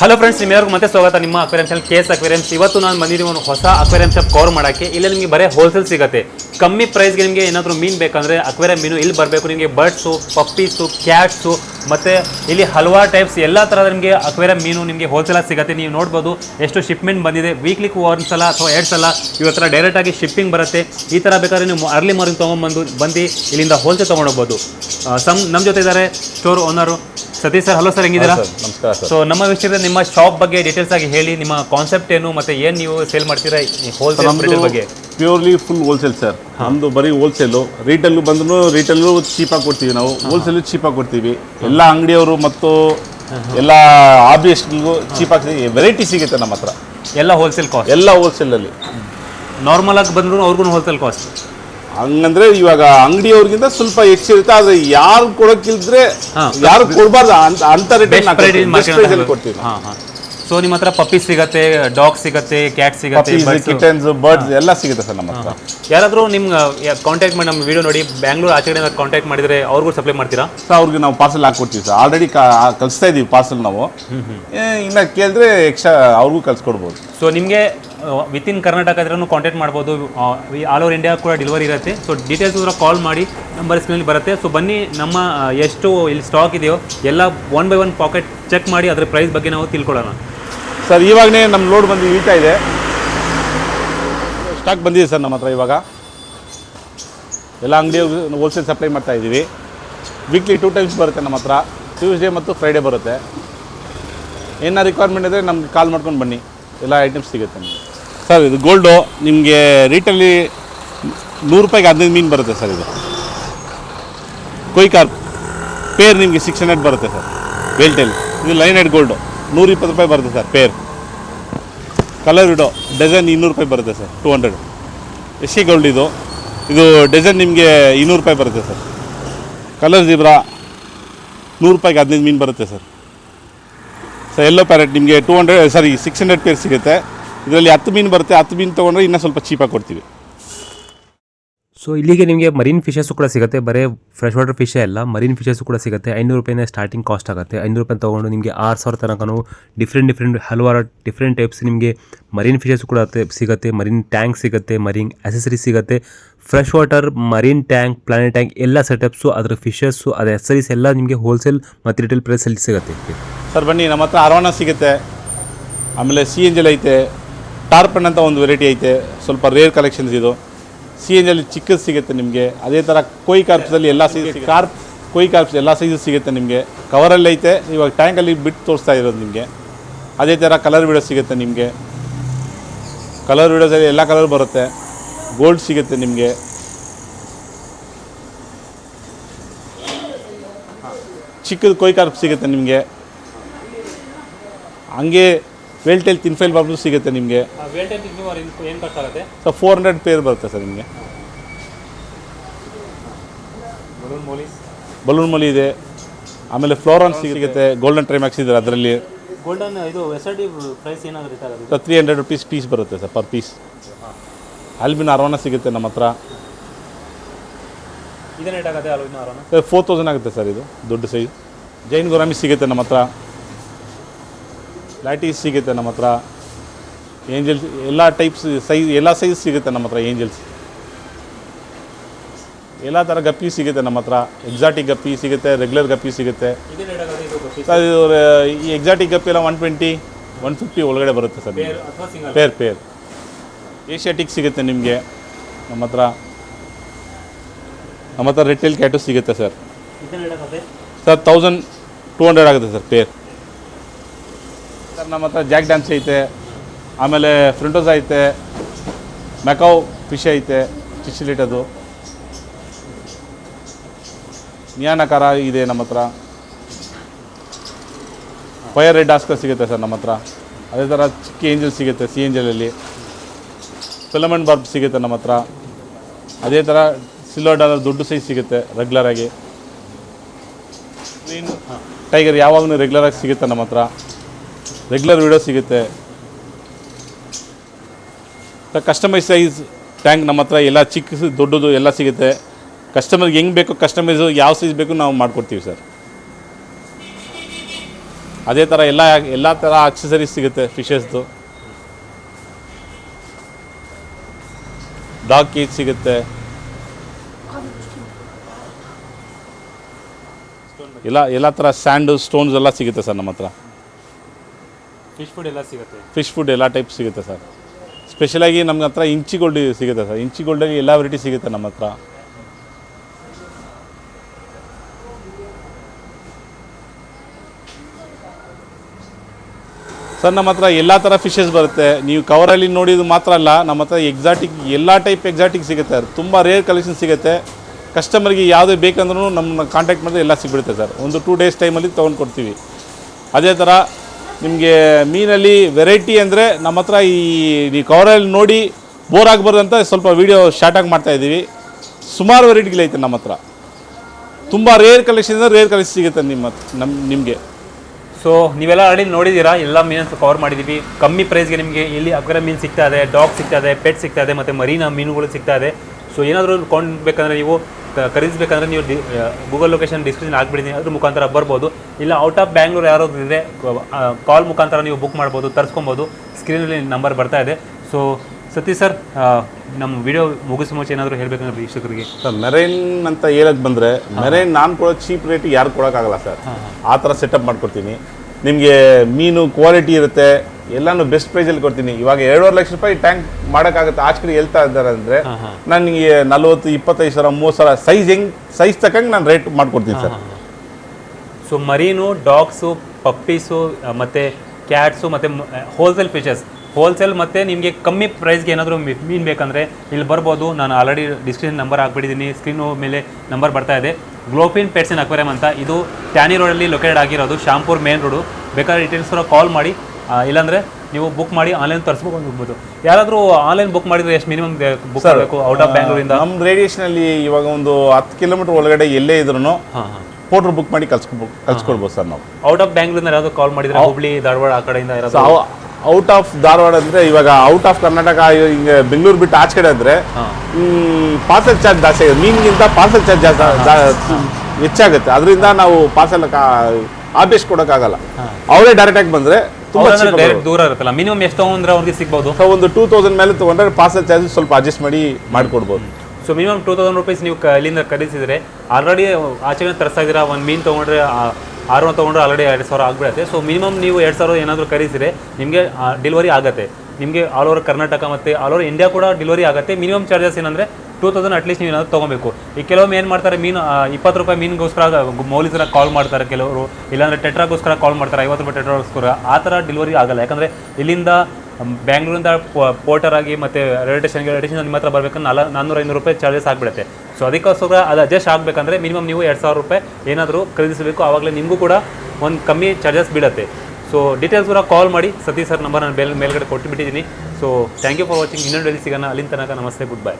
Hello friends ನಿಮ್ಮೆಲ್ಲರಿಗೂ ಮತ್ತೆ ಸ್ವಾಗತ. ನಿಮ್ಮ ಅಕ್ವೇರಿಯಂ ಚಾನಲ್ ಕೇಸ್ ಅಕ್ವೇರಿಯಮ್ಸ್ ಇವತ್ತು ನಾನು ಬಂದಿದ್ದೀನಿ ಒಂದು ಹೊಸ ಅಕ್ವೇರಿಯಂ ಶಾಪ್ ಕವರ್ ಮಾಡೋಕ್ಕೆ. ಇಲ್ಲೇ ನಿಮಗೆ ಬರೀ ಹೋಲ್ಸೇಲ್ ಸಿಗುತ್ತೆ. ಕಮ್ಮಿ ಪ್ರೈಸ್ಗೆ ನಿಮಗೆ ಏನಾದರೂ ಮೀನು ಬೇಕಂದ್ರೆ ಅಕ್ವೇರಿಯಂ ಮೀನು ಇಲ್ಲಿ ಬರಬೇಕು ನಿಮಗೆ ಬರ್ಡ್ಸು ಪಪ್ಪೀಸು ಕ್ಯಾಟ್ಸು ಮತ್ತು ಇಲ್ಲಿ ಹಲವಾರು ಟೈಪ್ಸ್ ಎಲ್ಲ ಥರದ ನಿಮಗೆ ಅಕ್ವೇರಿಯಂ ಮೀನು ನಿಮಗೆ ಹೋಲ್ಸೇಲಾಗಿ ಸಿಗುತ್ತೆ. ನೀವು ನೋಡ್ಬೋದು ಎಷ್ಟು ಶಿಪ್ಮೆಂಟ್ ಬಂದಿದೆ. ವೀಕ್ಲಿ ಒಂದು ಸಲ ಅಥವಾ ಎರಡು ಸಲ ಇವತ್ತರ ಡೈರೆಕ್ಟಾಗಿ ಶಿಪ್ಪಿಂಗ್ ಬರುತ್ತೆ. ಈ ಥರ ಬೇಕಾದ್ರೆ ನೀವು ಅರ್ಲಿ ಮಾರ್ನಿಂಗ್ ತೊಗೊಂಬಂದು ಬಂದು ಇಲ್ಲಿಂದ ಹೋಲ್ಸೇಲ್ ತೊಗೊಂಡೋಗ್ಬೋದು. ಸಮ್ ನಮ್ಮ ಜೊತೆ ಇದ್ದಾರೆ store owner Satish sir hello sir ಹೆಂಗಿದ್ದೀರಾ? ನಮಸ್ಕಾರ ಸೊ ನಮ್ಮ ವಿಷಯದ ನಿಮ್ಮ ಶಾಪ್ ಬಗ್ಗೆ ಡೀಟೇಲ್ಸ್ ಆಗಿ ಹೇಳಿ ನಿಮ್ಮ ಕಾನ್ಸೆಪ್ಟ್ ಏನು ಮತ್ತೆ ಏನು ನೀವು ಸೇಲ್ ಮಾಡ್ತೀರಾ ಹೋಲ್ಸೇಲ್ ಬಗ್ಗೆ? ಪ್ಯೂರ್ಲಿ ಫುಲ್ ಹೋಲ್ಸೇಲ್ ಸರ್ ನಮ್ಮದು ಬರೀ ಹೋಲ್ಸೇಲು ರೀಟೇಲು ಬಂದ್ರು ರೀಟೇಲ್ಗೂ ಚೀಪಾಗಿ ಕೊಡ್ತೀವಿ ನಾವು. ಹೋಲ್ಸೇಲು ಚೀಪಾಗಿ ಕೊಡ್ತೀವಿ. ಎಲ್ಲ ಅಂಗಡಿಯವರು ಮತ್ತು ಎಲ್ಲ ಆಬಿಯಸ್ಟ್ಗೂ ಚೀಪಾಗಿ ವೆರೈಟಿ ಸಿಗುತ್ತೆ ನಮ್ಮ ಹತ್ರ. ಎಲ್ಲ ಹೋಲ್ಸೇಲ್ ಕಾಸ್ಟ್ ಎಲ್ಲ ಹೋಲ್ಸೇಲಲ್ಲಿ ನಾರ್ಮಲ್ ಆಗಿ ಬಂದ್ರು ಅವ್ರಿಗೂ ಹೋಲ್ಸೇಲ್ ಕಾಸ್ಟ್ ಹಂಗಂದ್ರೆ ಇವಾಗ ಅಂಗಡಿಯವ್ರಿಗಿಂತ ಸ್ವಲ್ಪ ಹೆಚ್ಚಿರುತ್ತೆ ಆದ್ರೆ ಯಾರು ಕೊಡೋಕ್ಕಿಲ್ದ್ರೆ. ಯಾರು ಕೊಡಬಾರ್ದು. ಅಂತ ರೇಟ್ ಕೊಡ್ತೀವಿ ಸೊ ನಿಮ್ಮ ಹತ್ರ ಪಪ್ಪಿ ಸಿಗತ್ತೆ ಡಾಗ್ ಸಿಗತ್ತೆ ಕ್ಯಾಟ್ ಸಿಗತ್ತೆ birds. ಕಿಟನ್ಸ್ ಬರ್ಡ್ಸ್ ಎಲ್ಲ ಸಿಗುತ್ತೆ ಸರ್ ನಮ್ಮ ಹತ್ರ. ಯಾರಾದ್ರೂ ನಿಮ್ಗೆ ಕಾಂಟ್ಯಾಕ್ಟ್ ಮಾಡಿ ನಮ್ಮ ವಿಡಿಯೋ ನೋಡಿ ಬ್ಯಾಂಗ್ಳೂರ್ ಆಚೆಗಡೆ ಕಾಂಟ್ಯಾಕ್ಟ್ ಮಾಡಿದ್ರೆ ಅವ್ರಿಗೂ ಸಪ್ಲೈ ಮಾಡ್ತೀರಾ? ಸೊ ಅವ್ರಿಗೆ ನಾವು ಪಾರ್ಸಲ್ ಹಾಕ್ಕೊಡ್ತೀವಿ ಸರ್. ಆಲ್ರೆಡಿ ಕಲಿಸ್ತಾ ಇದೀವಿ ಪಾರ್ಸಲ್ ನಾವು. ಏ, ಇನ್ನ ಕೇಳಿದ್ರೆ ಎಕ್ಸ್ಟ್ರಾ ಅವ್ರಿಗೂ ಕಳ್ಸ್ಕೊಡ್ಬೋದು. ಸೊ ನಿಮಗೆ ವಿತ್ ಇನ್ ಕರ್ನಾಟಕ ಇದ್ರೂ ಕಾಂಟ್ಯಾಕ್ಟ್ ಮಾಡ್ಬೋದು. ಆಲ್ ಓವರ್ ಇಂಡಿಯಾ ಕೂಡ ಡೆಲಿವರಿ ಇರುತ್ತೆ. ಸೊ ಡೀಟೇಲ್ಸ್ ಕೂಡ ಕಾಲ್ ಮಾಡಿ ನಂಬರ್ ಸ್ಕ್ರೀನಲ್ಲಿ ಬರುತ್ತೆ. ಸೊ ಬನ್ನಿ ನಮ್ಮ ಆ, ಎಷ್ಟು ಇಲ್ಲಿ ಸ್ಟಾಕ್ ಇದೆಯೋ ಎಲ್ಲ one by one pocket check ಮಾಡಿ ಅದರ ಪ್ರೈಸ್ ಬಗ್ಗೆ ನಾವು ತಿಳ್ಕೊಳ್ಳೋಣ. ಸರ್, ಇವಾಗನೇ ನಮ್ಮ ಲೋಡ್ ಬಂದು ಇಳಿತಾ ಇದೆ. ಸ್ಟಾಕ್ ಬಂದಿದೆ ಸರ್ ನಮ್ಮ ಹತ್ರ ಇವಾಗ. ಎಲ್ಲ ಅಂಗಡಿ ಹೋಲ್ಸೇಲ್ ಸಪ್ಲೈ ಮಾಡ್ತಾ ಇದ್ದೀವಿ. ವೀಕ್ಲಿ ಟೂ ಟೈಮ್ಸ್ ಬರುತ್ತೆ ನಮ್ಮ ಹತ್ರ. ಟ್ಯೂಸ್ಡೇ ಮತ್ತು ಫ್ರೈಡೇ ಬರುತ್ತೆ. ಏನಾರು ರಿಕ್ವೈರ್ಮೆಂಟ್ ಇದ್ದರೆ ನಮ್ಗೆ ಕಾಲ್ ಮಾಡ್ಕೊಂಡು ಬನ್ನಿ. ಎಲ್ಲ ಐಟಮ್ಸ್ ಸಿಗುತ್ತೆ ನಿಮಗೆ. ಸರ್, ಇದು ಗೋಲ್ಡು ನಿಮಗೆ ರೇಟಲ್ಲಿ ನೂರು ರೂಪಾಯಿಗೆ ಹದಿನೈದು ಮೀನು ಬರುತ್ತೆ ಸರ್ ಇದು. ಕೊಯ್ಕಾರ್ ಪೇರ್ ನಿಮಗೆ ಸಿಕ್ಸ್ ಹಂಡ್ರೆಡ್ ಬರುತ್ತೆ ಸರ್. ವೇಲ್ಟೆಲ್ ಇದು ಲೈನ್ ಹೆಡ್ ಗೋಲ್ಡು ನೂರ ಇಪ್ಪತ್ತು ರೂಪಾಯಿ ಬರುತ್ತೆ ಸರ್ ಪೇರ್ ಕಲರ್ ಇಡೋ ಡಜನ್ ಇನ್ನೂರು ರೂಪಾಯಿ ಬರುತ್ತೆ ಸರ್ ಟೂ ಹಂಡ್ರೆಡ್ ಎಸ್ಸಿ ಗೋಲ್ಡ್ ಇದು. ಇದು ಡಜನ್ ನಿಮಗೆ ಇನ್ನೂರು ರೂಪಾಯಿ ಬರುತ್ತೆ ಸರ್. ಕಲರ್ ಜಿಬ್ರಾ ನೂರು ರೂಪಾಯಿಗೆ ಹದಿನೈದು ಮೀನು ಬರುತ್ತೆ ಸರ್. ಸರ್ ಎಲ್ಲೋ ಪ್ಯಾರೆಟ್ ನಿಮಗೆ two hundred sorry six hundred pair ಸಿಗುತ್ತೆ. ಇದರಲ್ಲಿ ಹತ್ತು ಮೀನು ಬರುತ್ತೆ, ಹತ್ತು ಮೀನು ತೊಗೊಂಡ್ರೆ ಇನ್ನೂ ಸ್ವಲ್ಪ ಚೀಪಾಗಿ ಕೊಡ್ತೀವಿ. ಸೊ ಇಲ್ಲಿಗೆ ನಿಮಗೆ ಮರೀನ್ ಫಿಶಸ್ಸು ಕೂಡ ಸಿಗುತ್ತೆ. ಬರೀ ಫ್ರೆಶ್ ವಾಟರ್ ಫಿಶೇ ಅಲ್ಲ ಮರೀನ್ ಫಿಶಸ್ಸು ಕೂಡ ಸಿಗುತ್ತೆ. ಐನೂರು ರೂಪಾಯಿನೇ ಸ್ಟಾರ್ಟಿಂಗ್ ಕಾಸ್ಟ್ ಆಗುತ್ತೆ. ಐನೂರು ರೂಪಾಯಿ ತೊಗೊಂಡು ನಿಮಗೆ ಆರು ಸಾವಿರ ತನಕನೂ ಡಿಫ್ರೆಂಟ್ ಡಿಫ್ರೆಂಟ್ ಹಲವಾರು ಡಿಫ್ರೆಂಟ್ ಟೈಪ್ಸ್ ನಿಮಗೆ ಮರೀನ್ ಫಿಶಸ್ ಕೂಡ ಸಿಗುತ್ತೆ. ಮರೀನ್ ಟ್ಯಾಂಕ್ ಸಿಗುತ್ತೆ ಮರೀನ್ ಅಸೆಸರಿ ಸಿಗುತ್ತೆ. Fresh water marine tank planet tank ಎಲ್ಲ ಸೆಟಪ್ಸು ಅದರ ಫಿಶಸ್ಸು ಅದರ ಎಸರೀಸ್ ಎಲ್ಲ ನಿಮಗೆ ಹೋಲ್ಸೇಲ್ ಮತ್ತು ರಿಟೇಲ್ ಪ್ರೈಸಲ್ಲಿ ಸಿಗುತ್ತೆ ಸರ್ ಬನ್ನಿ. ನಮ್ಮ ಹತ್ರ ಅರವಣ ಸಿಗುತ್ತೆ. ಆಮೇಲೆ ಸಿ ಎಂಜಲ್ ಐತೆ. ಟಾರ್ಪನ್ ಅಂತ ಒಂದು ವೆರೈಟಿ ಐತೆ. ಸ್ವಲ್ಪ ರೇರ್ ಕಲೆಕ್ಷನ್ಸ್ ಇದು. ಸಿ ಎಂಜಲ್ ಚಿಕ್ಕದು ಸಿಗುತ್ತೆ ನಿಮಗೆ. ಅದೇ ಥರ ಕೊಯ್ ಕಾರ್ಪ್ಸಲ್ಲಿ ಎಲ್ಲ ಸೈಜ್ ಕಾರ್ಪ್ ಕೊಯ್ ಕಾರ್ಪ್ಸ್ ಎಲ್ಲ ಸೈಜ್ ಸಿಗುತ್ತೆ ನಿಮಗೆ. ಕವರಲ್ಲಿ ಐತೆ. ಇವಾಗ ಟ್ಯಾಂಕಲ್ಲಿ ಬಿಟ್ಟು ತೋರಿಸ್ತಾ ಇರೋದು ನಿಮಗೆ. ಅದೇ ಥರ ಕಲರ್ ವಿಡೋ ಸಿಗುತ್ತೆ ನಿಮಗೆ. ಕಲರ್ ವಿಡೋಸಲ್ಲಿ ಎಲ್ಲ ಕಲರ್ ಬರುತ್ತೆ. ಗೋಲ್ಡ್ ಸಿಗುತ್ತೆ ನಿಮಗೆ. ಚಿಕ್ಕದು ಕೊಯ್ ಕಾರ್ಪ್ ಸಿಗುತ್ತೆ ನಿಮಗೆ. ಹಂಗೆ ವೇಲ್ಟೆಲ್ ತಿನ್ಫೈಲ್ ಬಾಬು ಸಿಗುತ್ತೆ ನಿಮಗೆ. ಸರ್ ಫೋರ್ ಹಂಡ್ರೆಡ್ ಪೇರ್ ಬರುತ್ತೆ ಸರ್ ನಿಮಗೆ. ಬಲೂನ್ ಮೊಲಿ ಇದೆ. ಆಮೇಲೆ ಫ್ಲೋರಾನ್ ಸಿಗುತ್ತೆ. ಗೋಲ್ಡನ್ ಟ್ರೈಮ್ಯಾಕ್ಸ್ ಇದೆ ಅದರಲ್ಲಿ. ಗೋಲ್ಡನ್ ಇದು ಎಸ್ ಆರ್ ಪ್ರೈಸ್ ಏನಾಗುತ್ತೆ sir three hundred rupees piece ಬರುತ್ತೆ sir per piece albino arowana ಸಿಗುತ್ತೆ ನಮ್ಮ ಹತ್ರ. ಫೋರ್ ತೌಸಂಡ್ ಆಗುತ್ತೆ ಸರ್ ಇದು. ದೊಡ್ಡ ಸೈಜ್ ಜೈನ್ ಗುರಾಮಿ ಸಿಗುತ್ತೆ ನಮ್ಮ ಹತ್ರ. ಲ್ಯಾಟೀಸ್ ಸಿಗುತ್ತೆ ನಮ್ಮ ಹತ್ರ. ಏಂಜಲ್ಸ್ ಎಲ್ಲ ಟೈಪ್ಸ್ ಸೈಜ್ ಎಲ್ಲ ಸೈಜ್ ಸಿಗುತ್ತೆ ನಮ್ಮ ಹತ್ರ ಏಂಜಲ್ಸ್. ಎಲ್ಲ ಥರ ಗಪ್ಪಿ ಸಿಗುತ್ತೆ ನಮ್ಮ ಹತ್ರ. ಎಕ್ಸಾಟಿಕ್ ಗಪ್ಪಿ ಸಿಗುತ್ತೆ ರೆಗ್ಯುಲರ್ ಗಪ್ಪಿ ಸಿಗುತ್ತೆ. ಸರ್ ಇದು ಈ ಎಕ್ಸಾಟಿಕ್ ಗಪ್ಪಿ ಎಲ್ಲ ಒನ್ ಟ್ವೆಂಟಿ ಒನ್ ಫಿಫ್ಟಿ ಒಳಗಡೆ ಬರುತ್ತೆ ಸರ್ ಪೇರ್ ಪೇರ್ ಏಷ್ಯಾಟಿಕ್ ಸಿಗುತ್ತೆ ನಿಮಗೆ ನಮ್ಮ ಹತ್ರ. ನಮ್ಮ ಹತ್ರ ರಿಟೇಲ್ ಕ್ಯಾಟು ಸಿಗುತ್ತೆ sir. Sir thousand two hundred ಆಗುತ್ತೆ ಸರ್ ಪೇರ್. ಸರ್ ನಮ್ಮ ಹತ್ರ ಜಾಕ್ ಡ್ಯಾನ್ಸ್ ಐತೆ ಆಮೇಲೆ ಫ್ರಿಂಟೋಸ್ ಐತೆ ಮೆಕಾವ್ ಫಿಶ್ ಐತೆ ಚಿಚ್ಚಿಲಿಟದು ನಿಯಾನಕಾರ ಇದೆ ನಮ್ಮ ಹತ್ರ. ಫೈರ್ ರೆಡ್ ಆಸ್ಕರ್ ಸಿಗುತ್ತೆ ಸರ್ ನಮ್ಮ ಹತ್ರ. ಅದೇ ಥರ ಚಿಕ್ಕ ಏಂಜಲ್ ಸಿಗುತ್ತೆ ಸಿ ಏಂಜಲಲ್ಲಿ ಫಿಲಮೆಂಟ್ ಬರ್ಬ್ ಸಿಗುತ್ತೆ ನಮ್ಮ ಹತ್ರ. ಅದೇ ಥರ ಸಿಲ್ವರ್ ಡಾಲರ್ ದೊಡ್ಡ ಸೈಜ್ ಸಿಗುತ್ತೆ ರೆಗ್ಯುಲರಾಗಿ ಟೈಗರ್ ಯಾವಾಗಲೂ ರೆಗ್ಯುಲರಾಗಿ ಸಿಗುತ್ತೆ ನಮ್ಮ ಹತ್ರ. ರೆಗ್ಯುಲರ್ ವಿಡಿಯೋ ಸಿಗುತ್ತೆ. ಕಸ್ಟಮೈಸ್ ಸೈಜ್ ಟ್ಯಾಂಕ್ ನಮ್ಮ ಹತ್ರ ಎಲ್ಲ ಚಿಕ್ಕ ದೊಡ್ಡದು ಎಲ್ಲ ಸಿಗುತ್ತೆ. ಕಸ್ಟಮರ್ಗೆ ಹೆಂಗೆ ಬೇಕು ಕಸ್ಟಮೈಸು ಯಾವ ಸೈಜ್ ಬೇಕು ನಾವು ಮಾಡಿಕೊಡ್ತೀವಿ ಸರ್. ಅದೇ ಥರ ಎಲ್ಲ ಎಲ್ಲ ಥರ ಅಕ್ಸೆಸರೀಸ್ ಸಿಗುತ್ತೆ ಫಿಶಸ್ದು ಡಾಗ್ ಕೇಜ್ ಸಿಗುತ್ತೆ. ಎಲ್ಲ ಎಲ್ಲ ಥರ ಸ್ಯಾಂಡು ಸ್ಟೋನ್ಸ್ ಎಲ್ಲ ಸಿಗುತ್ತೆ ಸರ್ ನಮ್ಮ ಹತ್ರ. ಫಿಶ್ ಫುಡ್ ಎಲ್ಲ ಸಿಗುತ್ತೆ. ಫಿಶ್ ಫುಡ್ ಎಲ್ಲ ಟೈಪ್ ಸಿಗುತ್ತೆ ಸರ್ ಸ್ಪೆಷಲಾಗಿ ನಮ್ಗೆ ಹತ್ರ ಇಂಚಿ ಗೋಲ್ಡ್ ಸಿಗುತ್ತೆ ಸರ್ ಇಂಚಿ ಗೋಲ್ಡಲ್ಲಿ ಎಲ್ಲ ವೆರೈಟಿ ಸಿಗುತ್ತೆ ನಮ್ಮ ಹತ್ರ. ಸರ್ ನಮ್ಮ ಹತ್ರ ಎಲ್ಲ ಥರ ಫಿಶಸ್ ಬರುತ್ತೆ. ನೀವು ಕವರಲ್ಲಿ ನೋಡಿದ್ದು ಮಾತ್ರ ಅಲ್ಲ, ನಮ್ಮ ಹತ್ರ ಎಕ್ಸಾಟಿಕ್ ಎಲ್ಲ ಟೈಪ್ ಎಕ್ಸಾಟಿಕ್ ಸಿಗುತ್ತೆ ಸರ್ ತುಂಬ ರೇರ್ ಕಲೆಕ್ಷನ್ ಸಿಗುತ್ತೆ. ಕಸ್ಟಮರ್ಗೆ ಯಾವುದೇ ಬೇಕಂದ್ರೂ ನಮ್ಮನ್ನ ಕಾಂಟ್ಯಾಕ್ಟ್ ಮಾಡಿದ್ರೆ ಎಲ್ಲ ಸಿಗ್ಬಿಡುತ್ತೆ ಸರ್ ಒಂದು ಟೂ ಡೇಸ್ ಟೈಮಲ್ಲಿ ತೊಗೊಂಡು ಕೊಡ್ತೀವಿ ಅದೇ ಥರ ನಿಮಗೆ ಮೀನಲ್ಲಿ ವೆರೈಟಿ ಅಂದರೆ ನಮ್ಮ ಹತ್ರ ಈ ಈ ಕವರಲ್ಲಿ ನೋಡಿ ಬೋರ್ ಆಗಬಾರ್ದಂತ ಸ್ವಲ್ಪ ವೀಡಿಯೋ ಶಾರ್ಟಾಗಿ ಮಾಡ್ತಾ ಇದ್ದೀವಿ. ಸುಮಾರು ವೆರೈಟಿಗಳೈತೆ ನಮ್ಮ ಹತ್ರ. ತುಂಬ ರೇರ್ ಕಲೆಕ್ಷನ್ ಅಂದರೆ ರೇರ್ ಕಲೆಕ್ಷನ್ ಸಿಗುತ್ತೆ ನಿಮ್ಮ ನಮ್ಮ ನಿಮಗೆ. ಸೊ ನೀವೆಲ್ಲ ಆಲ್ರೆಡಿ ನೋಡಿದ್ದೀರಾ? ಎಲ್ಲ ಮೀನನ್ನು ಕವರ್ ಮಾಡಿದ್ದೀವಿ. ಕಮ್ಮಿ ಪ್ರೈಸ್ಗೆ ನಿಮಗೆ ಇಲ್ಲಿ ಅಗ್ರ ಮೀನು ಸಿಗ್ತಾ ಇದೆ ಡಾಗ್ ಸಿಗ್ತಾ ಇದೆ ಪೆಟ್ ಸಿಗ್ತಾ ಇದೆ, ಮತ್ತು ಮರೀನಾ ಮೀನುಗಳು ಸಿಗ್ತಾ ಇದೆ. ಸೊ ಏನಾದರೂ ಕೊಂಡ್ಬೇಕಂದ್ರೆ ನೀವು ಖರೀದಿಸ್ಬೇಕಂದ್ರೆ ನೀವು ಗೂಗಲ್ ಲೊಕೇಶನ್ ಡಿಸ್ಕ್ರಿಪ್ಷನ್ ಹಾಕ್ಬಿಡ್ತೀನಿ ಅದ್ರ ಮುಖಾಂತರ ಬರ್ಬೋದು. ಇಲ್ಲ ಔಟ್ ಆಫ್ ಬ್ಯಾಂಗ್ಳೂರ್ ಯಾರಾದ್ರು ಇದ್ದರೆ ಕಾಲ್ ಮುಖಾಂತರ ನೀವು ಬುಕ್ ಮಾಡ್ಬೋದು ತರಿಸ್ಕೊಬೋದು. ಸ್ಕ್ರೀನಲ್ಲಿ ನಂಬರ್ ಬರ್ತಾ ಇದೆ. ಸೊ ಸತಿ ಸರ್ ನಮ್ಮ ವಿಡಿಯೋ ಮುಗಿಸೋ ಮುಂಚೆ ಏನಾದರೂ ಹೇಳಬೇಕಂದ್ರೆ ವೀಕ್ಷಕರಿಗೆ? ಸರ್ ಮೆರೈನ್ ಅಂತ ಹೇಳಕ್ಕೆ ಬಂದರೆ ಮೆರೈನ್ ನಾನು ಕೊಡೋ ಚೀಪ್ ರೇಟ್ ಯಾರು ಕೊಡೋಕ್ಕಾಗಲ್ಲ ಸರ್ ಆ ಥರ ಸೆಟಪ್ ಮಾಡ್ಕೊಡ್ತೀನಿ. ನಿಮಗೆ ಮೀನು ಕ್ವಾಲಿಟಿ ಇರುತ್ತೆ ಎಲ್ಲಾನು ಬೆಸ್ಟ್ ಪ್ರೈಸಲ್ಲಿ ಕೊಡ್ತೀನಿ. ಇವಾಗ ಎರಡೂವರೆ ಲಕ್ಷ ರೂಪಾಯಿ ಟ್ಯಾಂಕ್ ಮಾಡೋಕ್ಕಾಗುತ್ತೆ. ಆಚೆ ಕಡೆ ಹೇಳ್ತಾ ಇದ್ದಾರೆ ಅಂದರೆ ನನಗೆ ನಲ್ವತ್ತು ಇಪ್ಪತ್ತೈದು ಸಾವಿರ ಮೂವತ್ತು ಸಾವಿರ ಸೈಜ್ ಹೆಂಗ್ ಸೈಜ್ ತಕ್ಕಂಗೆ ನಾನು ರೇಟ್ ಮಾಡ್ಕೊಡ್ತೀನಿ sir so marine dogs puppies ಮತ್ತು ಕ್ಯಾಟ್ಸು ಮತ್ತು ಹೋಲ್ಸೇಲ್ ಫಿಶಸ್ ಹೋಲ್ಸೇಲ್ ಮತ್ತು ನಿಮಗೆ ಕಮ್ಮಿ ಪ್ರೈಸ್ಗೆ ಏನಾದರೂ ಮೀನು ಬೇಕಂದರೆ ಇಲ್ಲಿ ಬರ್ಬೋದು. ನಾನು ಆಲ್ರೆಡಿ ಡಿಸ್ಕ್ರಿಪ್ಷನ್ ನಂಬರ್ ಹಾಕ್ಬಿಟ್ಟಿದ್ದೀನಿ. ಸ್ಕ್ರೀನು ಮೇಲೆ ನಂಬರ್ ಬರ್ತಾ ಇದೆ. ಗ್ಲೋಫಿನ್ ಪೆಟ್ಸಿನ್ ಅಕ್ವೇರಿಯಂ ಅಂತ. ಇದು ಟ್ಯಾನಿ ರೋಡಲ್ಲಿ ಲೊಕೇಟೆಡ್ ಆಗಿರೋದು. ಶಾಂಪೂರ್ ಮೇನ್ ರೋಡು ಬೇಕಾದ್ರೆ ಡೀಟೇಲ್ಸ್ ಕಾಲ್ ಮಾಡಿ. ಇಲ್ಲಾಂದರೆ ನೀವು ಬುಕ್ ಮಾಡಿ ಆನ್ಲೈನ್ ತರಿಸ್ಕೊಂಡು ಹೋಗ್ಬೋದು. ಯಾರಾದರೂ ಆನ್ಲೈನ್ ಬುಕ್ ಮಾಡಿದರೆ ಎಷ್ಟು ಮಿನಿಮಮ್ ಬುಕ್ ಮಾಡಬೇಕು? ಔಟ್ ಆಫ್ ಬ್ಯಾಂಗ್ಳೂರಿಂದ ನಮ್ಮ ರೇಡಿಯೇಷನಲ್ಲಿ ಇವಾಗ ಒಂದು ಹತ್ತು ಕಿಲೋಮೀಟರ್ ಒಳಗಡೆ ಎಲ್ಲೇ ಇದ್ರೂ ಪೋಟ್ರ್ ಬುಕ್ ಮಾಡಿ ಕಳ್ಸ್ಕೊಬೋ ಕಲ್ಸ್ಕೊಡ್ಬೋದು ಸರ್ ನಾವು. ಔಟ್ ಆಫ್ ಬ್ಯಾಂಗ್ಳೂರಿಂದ ಯಾರಾದರೂ ಕಾಲ್ ಮಾಡಿದರೆ ಹುಬ್ಳಿ ಧಾರವಾಡ ಆ ಕಡೆಯಿಂದ ಇರೋದು ಔಟ್ ಆಫ್ ಧಾರವಾಡ ಅಂದರೆ ಇವಾಗ ಔಟ್ ಆಫ್ ಕರ್ನಾಟಕ ಹಿಂಗೆ ಬೆಂಗಳೂರು ಬಿಟ್ಟು ಆಚೆ ಕಡೆ ಅಂದರೆ ಪಾರ್ಸಲ್ ಚಾರ್ಜ್ ಜಾಸ್ತಿ ಆಗುತ್ತೆ. ಮೀನಿಗಿಂತ ಪಾರ್ಸಲ್ ಚಾರ್ಜ್ ಜಾಸ್ತಿ ಹೆಚ್ಚಾಗುತ್ತೆ. ಅದರಿಂದ ನಾವು ಪಾರ್ಸಲ್ ಆದೇಶ ಕೊಡೋಕ್ಕಾಗಲ್ಲ. ಅವರೇ ಡೈರೆಕ್ಟಾಗಿ ಬಂದರೆ ಡೈರೆಕ್ಟ್ ದೂರ ಇರುತ್ತಲ್ಲ ಮಿನಿಮಮ್ ಎಷ್ಟು ಅಂದ್ರೆ ಅವ್ರಿಗೆ ಸಿಗ್ಬೋದು? ಸೊ ಒಂದು ಟೂ ತೌಸಂಡ್ ಮೇಲೆ ತೊಗೊಂಡ್ರೆ ಪಾರ್ಸಲ್ ಚಾರ್ಜಸ್ ಸ್ವಲ್ಪ ಅಡ್ಜಸ್ಟ್ ಮಾಡಿ ಮಾಡಿಕೊಡ್ಬೋದು. So minimum two thousand rupees ನೀವು ಇಲ್ಲಿಂದ ಖರೀದಿಸಿದ್ರೆ ಆಲ್ರೆಡಿ ಆಚೆಗೆ ತರಿಸ್ತಾ ಇದ್ದೀರಾ ಒಂದು ಮೀನು ತೊಗೊಂಡ್ರೆ ಆರು ತೊಗೊಂಡ್ರೆ ಆಲ್ರೆಡಿ ಎರಡು ಸಾವಿರ ಆಗ್ಬಿಡುತ್ತೆ. ಸೊ ಮಿನಿಮಮ್ ನೀವು ಎರಡು ಸಾವಿರ ಏನಾದರೂ ಖರೀದಿಸಿದ್ರೆ ನಿಮಗೆ ಡೆಲಿವರಿ ಆಗುತ್ತೆ. ನಿಮಗೆ ಆಲ್ ಓವರ್ ಕರ್ನಾಟಕ ಮತ್ತು ಆಲ್ ಓವರ್ ಇಂಡಿಯಾ ಕೂಡ ಡೆಲಿವರಿ ಆಗುತ್ತೆ. ಮಿನಿಮಮ್ ಚಾರ್ಜಸ್ ಏನಂದರೆ ಟೂ ತೌಸಂಡ್ ಅಟ್ಲೀಸ್ಟ್ ನೀವು ಏನಾದರೂ ತೊಗೊಬೇಕು. ಈ ಕೆಲವೊಮ್ಮೆ ಏನು ಮಾಡ್ತಾರೆ, ಮೀನು ಇಪ್ಪತ್ತು ರೂಪಾಯಿ ಮೀನಿಗೋಸ್ಕರ ಮೌಲಿಸರ ಕಾಲ್ ಮಾಡ್ತಾರೆ ಕೆಲವರು. ಇಲ್ಲಾಂದರೆ ಟೆಟ್ರಾಗೋಸ್ಕರ ಕಾಲ್ ಮಾಡ್ತಾರೆ, ಐವತ್ತು ರೂಪಾಯಿ ಟೆಟ್ರಾಗೋಸ್ಕರ. ಆ ಥರ ಡೆಲಿವರಿ ಆಗಲ್ಲ. ಯಾಕಂದರೆ ಇಲ್ಲಿಂದ ಬ್ಯಾಂಗ್ಳೂರಿಂದ ಪೋರ್ಟರ್ ಆಗಿ ಮತ್ತು ರೈಲ್ವೆ ಸ್ಟೇಷನ್ಗೆ ರೈಲ್ವೆ ಸ್ಟೇಷನ್ ನಿಮ್ಮ ಹತ್ರ ಬರಬೇಕಂದ್ರೆ ನಾಲ್ ನಾನ್ನೂರ ಐನೂರು ರೂಪಾಯಿ ಚಾರ್ಜಸ್ ಆಗಿಬಿಡುತ್ತೆ. ಸೊ ಅದಕ್ಕೋಸ್ಕರ ಅದು ಅಡ್ಜಸ್ಟ್ ಆಗಬೇಕಂದ್ರೆ ಮಿನಿಮಮ್ ನೀವು ಎರಡು ಸಾವಿರ ರೂಪಾಯಿ ಏನಾದರೂ ಖರೀದಿಸಬೇಕು. ಆವಾಗಲೇ ನಿಮಗೂ ಕೂಡ ಒಂದು ಕಮ್ಮಿ ಚಾರ್ಜಸ್ ಬೀಳುತ್ತೆ. ಸೊ ಡೀಟೇಲ್ಸ್ ಕೂಡ ಕಾಲ್ ಮಾಡಿ, ಸತೀಶ್ ಸರ್ ನಂಬರ್ ನಾನು ಮೇಲ್, ಮೇಲ್ಗಡೆ ಕೊಟ್ಟುಬಿಟ್ಟಿದ್ದೀನಿ so thank you for watching ಇನ್ನೊಂದು ಸಿಗೋಣ. ಅಲ್ಲಿನ ತನಕ ನಮಸ್ತೆ ಗುಡ್ ಬೈ